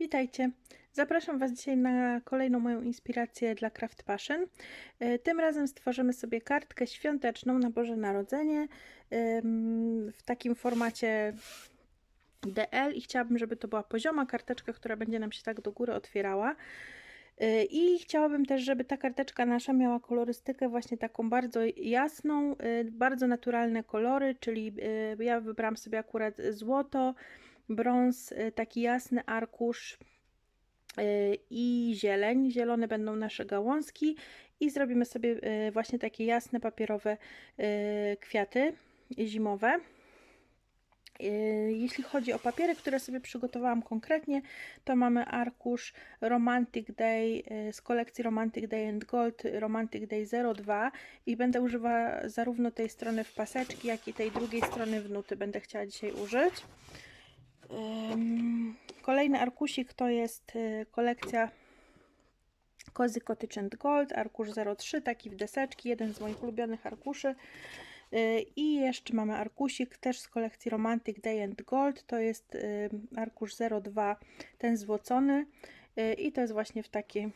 Witajcie! Zapraszam Was dzisiaj na kolejną moją inspirację dla Craft Passion. E, Tym razem stworzymy sobie kartkę świąteczną na Boże Narodzenie w takim formacie DL i chciałabym, żeby to była pozioma karteczka, która będzie nam się tak do góry otwierała. E, I chciałabym też, żeby ta karteczka nasza miała kolorystykę właśnie taką bardzo jasną, e, bardzo naturalne kolory, czyli ja wybrałam sobie akurat złoto, brąz, y, taki jasny arkusz y, i zieleń. Zielone będą nasze gałązki i zrobimy sobie y, właśnie takie jasne papierowe kwiaty zimowe. Jeśli chodzi o papiery, które sobie przygotowałam konkretnie, to mamy arkusz Romantic Day z kolekcji Romantic Day and Gold Romantic Day 02 i będę używała zarówno tej strony w paseczki, jak i tej drugiej strony w nuty będę chciała dzisiaj użyć. Kolejny arkusik to jest y, kolekcja Cozy Cottage and Gold, arkusz 03, taki w deseczki, jeden z moich ulubionych arkuszy. Y, I jeszcze mamy arkusik też z kolekcji Romantic Day and Gold, to jest y, arkusz 02, ten złocony i to jest właśnie w takie,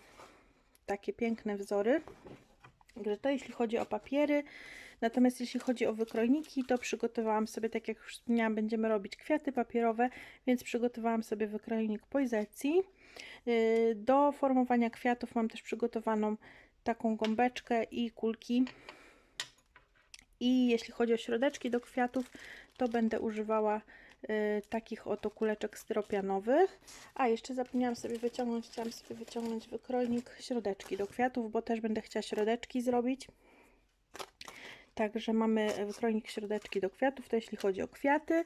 takie piękne wzory. Także to jeśli chodzi o papiery. Natomiast jeśli chodzi o wykrojniki, to przygotowałam sobie, tak jak już wspomniałam, będziemy robić kwiaty papierowe, więc przygotowałam sobie wykrojnik poizecji. Y, do formowania kwiatów mam też przygotowaną taką gąbeczkę i kulki. I jeśli chodzi o środeczki do kwiatów, to będę używała y, takich oto kuleczek styropianowych. A jeszcze zapomniałam sobie wyciągnąć, chciałam sobie wyciągnąć wykrojnik środeczki do kwiatów, bo też będę chciała środeczki zrobić. Także mamy wykrojnik środeczki do kwiatów, to jeśli chodzi o kwiaty.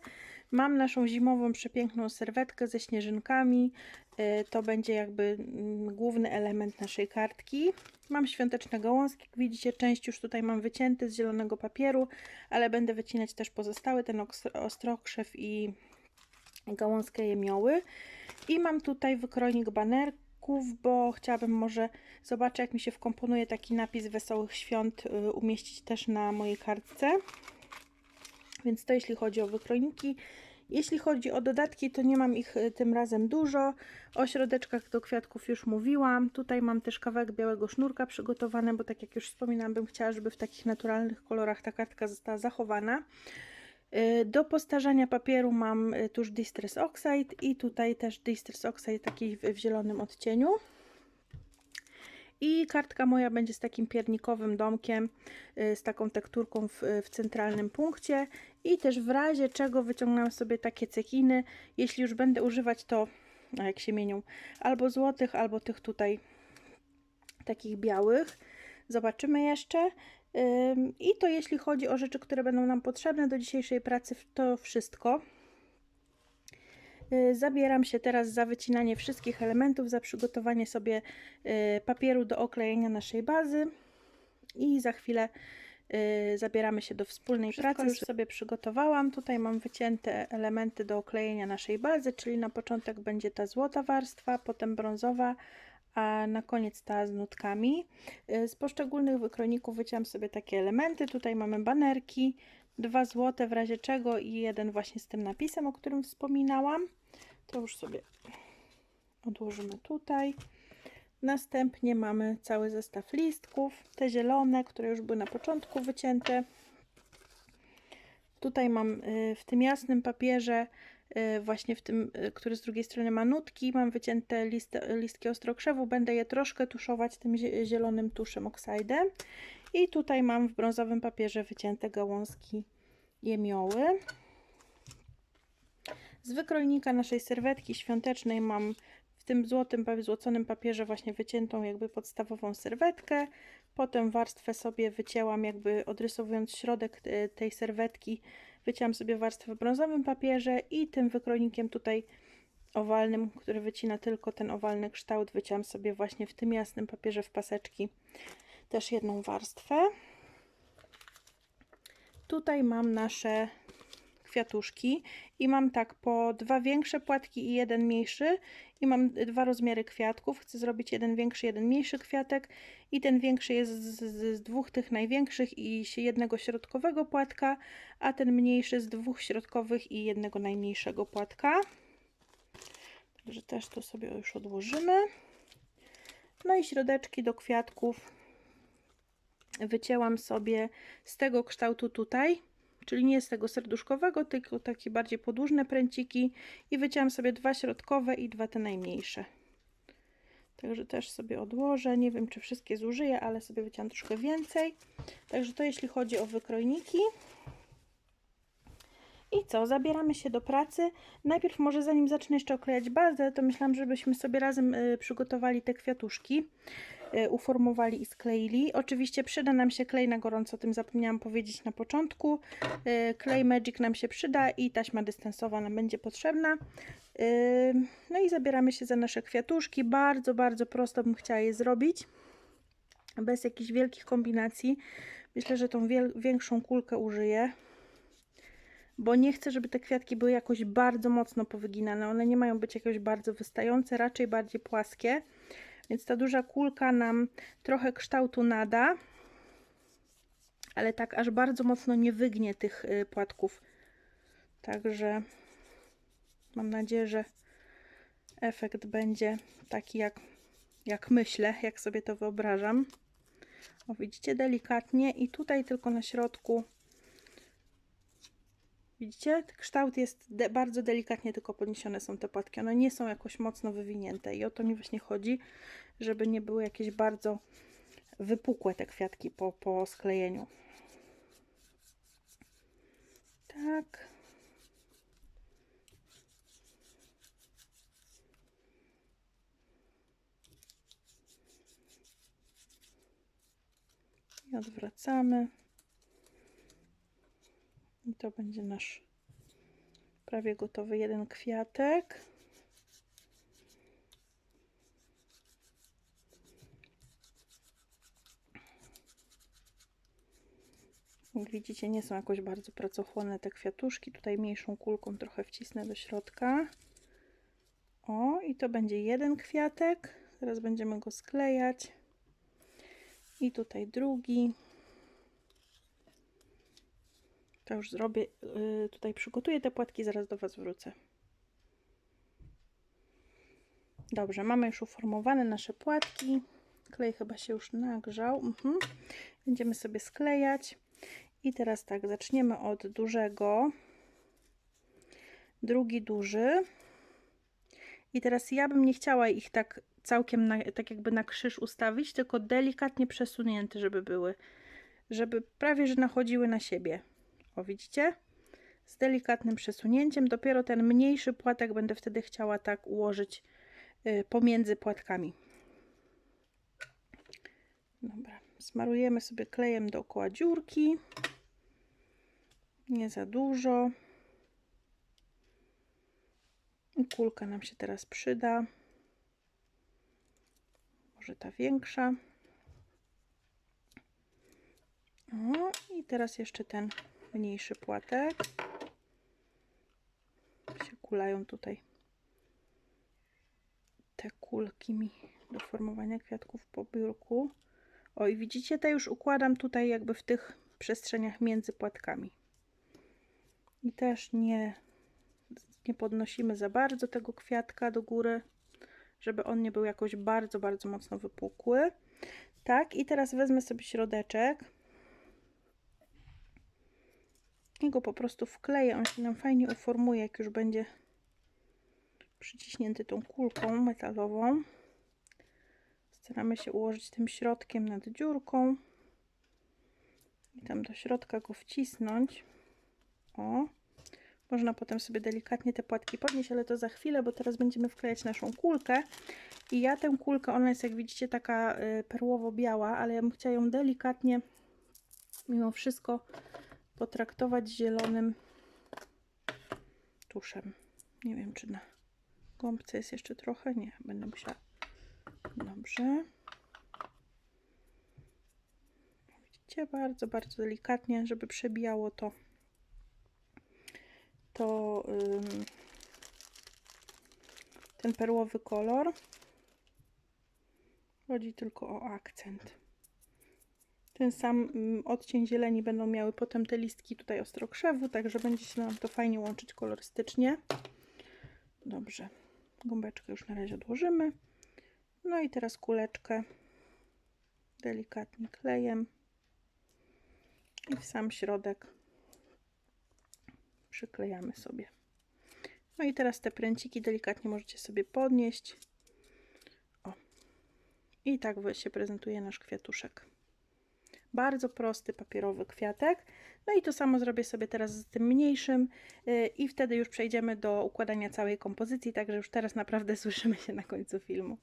Mam naszą zimową przepiękną serwetkę ze śnieżynkami. Y, to będzie jakby mm, główny element naszej kartki. Mam świąteczne gałązki, jak widzicie część już tutaj mam wycięty z zielonego papieru, ale będę wycinać też pozostałe, ten ostrokrzew i gałązkę jemioły. I mam tutaj wykrojnik bo chciałabym może zobaczyć, jak mi się wkomponuje taki napis Wesołych Świąt y, umieścić też na mojej kartce. Więc to jeśli chodzi o wykrojniki. Jeśli chodzi o dodatki, to nie mam ich y, tym razem dużo. O środeczkach do kwiatków już mówiłam. Tutaj mam też kawałek białego sznurka przygotowany, bo tak jak już wspominałam, bym chciała, żeby w takich naturalnych kolorach ta kartka została zachowana. Y, do postarzania papieru mam y, tuż Distress Oxide i tutaj też Distress Oxide taki w, w zielonym odcieniu. I kartka moja będzie z takim piernikowym domkiem, y, z taką tekturką w, w, centralnym punkcie. I też w razie czego wyciągnęłam sobie takie cekiny. Jeśli już będę używać to, jak się mienią, albo złotych, albo tych tutaj takich białych. Zobaczymy jeszcze. I to jeśli chodzi o rzeczy, które będą nam potrzebne do dzisiejszej pracy, to wszystko. Y, zabieram się teraz za wycinanie wszystkich elementów, za przygotowanie sobie y, papieru do oklejenia naszej bazy i za chwilę y, zabieramy się do wspólnej Wszystko pracy. Już sobie przygotowałam. Tutaj mam wycięte elementy do oklejenia naszej bazy, czyli na początek będzie ta złota warstwa, potem brązowa, a na koniec ta z nutkami. Y, z poszczególnych wykrojników wyciąłem sobie takie elementy. Tutaj mamy banerki, dwa złote w razie czego i jeden właśnie z tym napisem, o którym wspominałam. To już sobie odłożymy tutaj. Następnie mamy cały zestaw listków, te zielone, które już były na początku wycięte. Tutaj mam y, w tym jasnym papierze właśnie w tym, y, który z drugiej strony ma nutki. Mam wycięte list, listki ostrokrzewu. Będę je troszkę tuszować tym zielonym tuszem oksajdem. I tutaj mam w brązowym papierze wycięte gałązki jemioły. Z wykrojnika naszej serwetki świątecznej mam w tym złotym, złoconym papierze właśnie wyciętą jakby podstawową serwetkę. Potem warstwę sobie wycięłam jakby odrysowując środek y, tej serwetki Wycięłam sobie warstwę w brązowym papierze i tym wykrojnikiem tutaj owalnym, który wycina tylko ten owalny kształt, wycięłam sobie właśnie w tym jasnym papierze w paseczki też jedną warstwę. Tutaj mam nasze kwiatuszki i mam tak po dwa większe płatki i jeden mniejszy i mam dwa rozmiary kwiatków. Chcę zrobić jeden większy, jeden mniejszy kwiatek i ten większy jest z, z, dwóch tych największych i jednego środkowego płatka, a ten mniejszy z dwóch środkowych i jednego najmniejszego płatka. Także też to sobie już odłożymy. No i środeczki do kwiatków wycięłam sobie z tego kształtu tutaj, czyli nie z tego serduszkowego, tylko takie bardziej podłużne pręciki i wycięłam sobie dwa środkowe i dwa te najmniejsze. Także też sobie odłożę. Nie wiem, czy wszystkie zużyję, ale sobie wyciąłem troszkę więcej. Także to jeśli chodzi o wykrojniki. I co? Zabieramy się do pracy. Najpierw może zanim zacznę jeszcze oklejać bazę, to myślałam, żebyśmy sobie razem y, przygotowali te kwiatuszki. Y, uformowali i skleili. Oczywiście przyda nam się klej na gorąco, o tym zapomniałam powiedzieć na początku. Y, klej Magic nam się przyda i taśma dystansowa nam będzie potrzebna. Y, no i zabieramy się za nasze kwiatuszki. Bardzo, bardzo prosto bym chciała je zrobić. Bez jakichś wielkich kombinacji. Myślę, że tą większą kulkę użyję. Bo nie chcę, żeby te kwiatki były jakoś bardzo mocno powyginane. One nie mają być jakoś bardzo wystające, raczej bardziej płaskie. Więc ta duża kulka nam trochę kształtu nada. Ale tak aż bardzo mocno nie wygnie tych y, płatków. Także Mam nadzieję, że efekt będzie taki jak, jak myślę, jak sobie to wyobrażam. O, widzicie, delikatnie i tutaj tylko na środku Widzicie? Kształt jest de bardzo delikatnie tylko podniesione są te płatki. One nie są jakoś mocno wywinięte i o to mi właśnie chodzi, żeby nie były jakieś bardzo wypukłe te kwiatki po, po sklejeniu. Tak. i odwracamy. To będzie nasz prawie gotowy jeden kwiatek. Jak widzicie, nie są jakoś bardzo pracochłonne te kwiatuszki. Tutaj mniejszą kulką trochę wcisnę do środka. O, i to będzie jeden kwiatek. Teraz będziemy go sklejać i tutaj drugi. To już zrobię, yy, tutaj przygotuję te płatki, zaraz do Was wrócę. Dobrze, mamy już uformowane nasze płatki. Klej chyba się już nagrzał. Mhm. Będziemy sobie sklejać. I teraz tak, zaczniemy od dużego. Drugi duży. I teraz ja bym nie chciała ich tak całkiem na, tak jakby na krzyż ustawić, tylko delikatnie przesunięte, żeby były, żeby prawie, że nachodziły na siebie. O, widzicie? Z delikatnym przesunięciem. Dopiero ten mniejszy płatek będę wtedy chciała tak ułożyć y, pomiędzy płatkami. Dobra, smarujemy sobie klejem dookoła dziurki. Nie za dużo. Kulka nam się teraz przyda może ta większa. O, i teraz jeszcze ten mniejszy płatek. Się kulają tutaj te kulki mi do formowania kwiatków po biurku. O i widzicie, te już układam tutaj jakby w tych przestrzeniach między płatkami. I też nie, nie podnosimy za bardzo tego kwiatka do góry żeby on nie był jakoś bardzo, bardzo mocno wypukły. Tak, i teraz wezmę sobie środeczek i go po prostu wkleję. On się nam fajnie uformuje, jak już będzie przyciśnięty tą kulką metalową. Staramy się ułożyć tym środkiem nad dziurką i tam do środka go wcisnąć. O, można potem sobie delikatnie te płatki podnieść, ale to za chwilę, bo teraz będziemy wklejać naszą kulkę. I ja tę kulkę, ona jest jak widzicie taka y, perłowo-biała, ale ja bym chciała ją delikatnie mimo wszystko potraktować zielonym tuszem. Nie wiem, czy na gąbce jest jeszcze trochę. Nie, będę musiała. Dobrze. Widzicie, bardzo, bardzo delikatnie, żeby przebijało to to ten perłowy kolor. Chodzi tylko o akcent. Ten sam odcień zieleni będą miały potem te listki tutaj ostrokrzewu, także będzie się nam to fajnie łączyć kolorystycznie. Dobrze. Gąbeczkę już na razie odłożymy. No i teraz kuleczkę delikatnie klejem i w sam środek przyklejamy sobie. No i teraz te pręciki delikatnie możecie sobie podnieść. O. I tak się prezentuje nasz kwiatuszek. Bardzo prosty papierowy kwiatek. No i to samo zrobię sobie teraz z tym mniejszym yy, i wtedy już przejdziemy do układania całej kompozycji, także już teraz naprawdę słyszymy się na końcu filmu.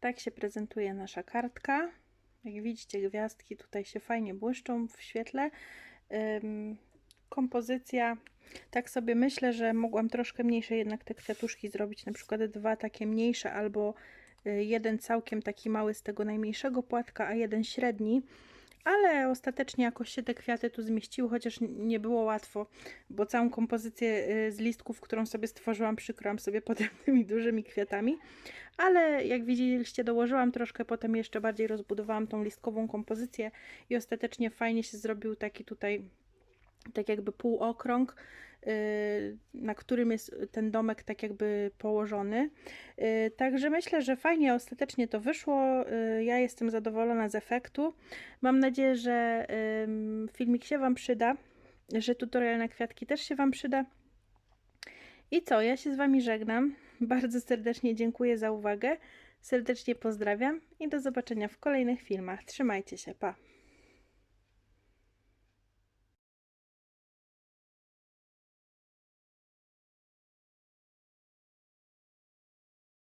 Tak się prezentuje nasza kartka. Jak widzicie, gwiazdki tutaj się fajnie błyszczą w świetle. Kompozycja, tak sobie myślę, że mogłam troszkę mniejsze jednak te kwiatuszki zrobić, na przykład dwa takie mniejsze albo y, jeden całkiem taki mały z tego najmniejszego płatka, a jeden średni. Ale ostatecznie jakoś się te kwiaty tu zmieściły, chociaż nie było łatwo, bo całą kompozycję y, z listków, którą sobie stworzyłam, przykryłam sobie potem tymi dużymi kwiatami. Ale jak widzieliście, dołożyłam troszkę, potem jeszcze bardziej rozbudowałam tą listkową kompozycję i ostatecznie fajnie się zrobił taki tutaj, tak jakby półokrąg, yy, na którym jest ten domek tak jakby położony. Yy, Także myślę, że fajnie ostatecznie to wyszło. Yy, Ja jestem zadowolona z efektu. Mam nadzieję, że filmik się Wam przyda, że tutorial na kwiatki też się Wam przyda. I co, ja się z Wami żegnam. Bardzo serdecznie dziękuję za uwagę. Serdecznie pozdrawiam i do zobaczenia w kolejnych filmach. Trzymajcie się, pa!